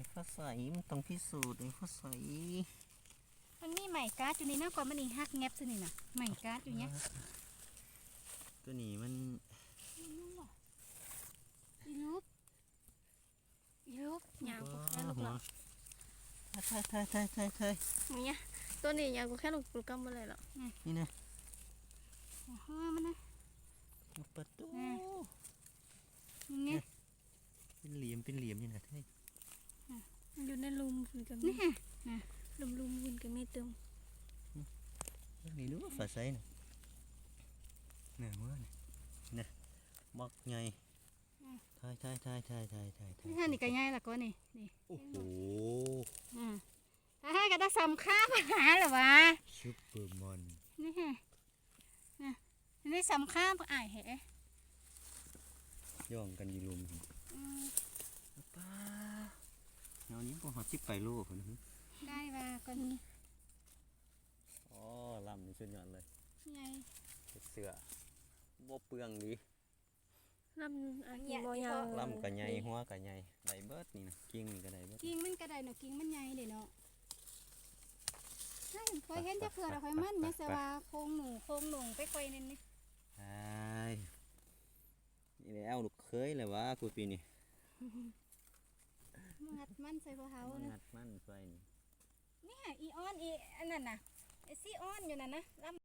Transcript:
อ้ฟ้าใสมันต้องพิสูจน์ไอ้ฟ้าใสมันมีใหม่การ์ดอยู่นี่นะก่อนมันนี่ฮักแงบซะนี่น่ะใหม่การ์ดอยู่เนี้ยตัวนี้มันอีลูกอีลูกยาวกว่าแค่ลูกหัวหรอไทยไทยไทยไทยไทยเนี่ยตัวนี้ยาวกว่าแค่ลูกลูกกำอะไรหรอกนี่นะห้ามันนะมาเปิดตู้แน่ยังไงเป็นเหลี่ยมเป็นเหลี่ยมนี่นะเฮ้ยมัน อยู่ในลุมฝุ่นกับนี่มีฮะลุมลุมฝุ่นกับมีตึมนี่ดูฟ้าใสน่ะน่ะหัวนี่นะมักไงไทยไทยไทยไทยไทยไทยไทยนี่ฮะนี่ก็ง่ายละก็นี่นี่โอ้โหอ่าถ้าให้ก็ได้สำค่าปัญหาเหรอวะซุปเปอร์มอนนี่ฮะนะนี่สำค่าปัญหาเหรย่องกันอยู่ลุมอืมป้าแนวนี้ ก็หอจิบไปลูกนะได้ว่าก่อนอ๋อลำนี่สุดยอดเลยไงเสือบ่เปลืองดีลำอันนี้บ่ยาวลำกะใหญ่หัวกะใหญ่ได้เบิดนี่นะกิ่งนี่ก็ได้เบิดกิ่งมันก็ได้เนาะกิ่งมันใหญ่เด้เนาะใช่คอยเห็นจะเผื่อเราคอยมันเนี่ยสว่าโครงหนูโครงหนูไปคอยนั่นนี่ใช่นี่แล้วลูกเคยเลยวะกูปีนี้ งัดมันใส่พวกเขามันนะงัดมันใส่นี่ เนี่ยอีออนอีอันนั้นน่ะไอซีออนอยู่นั่นนะลำ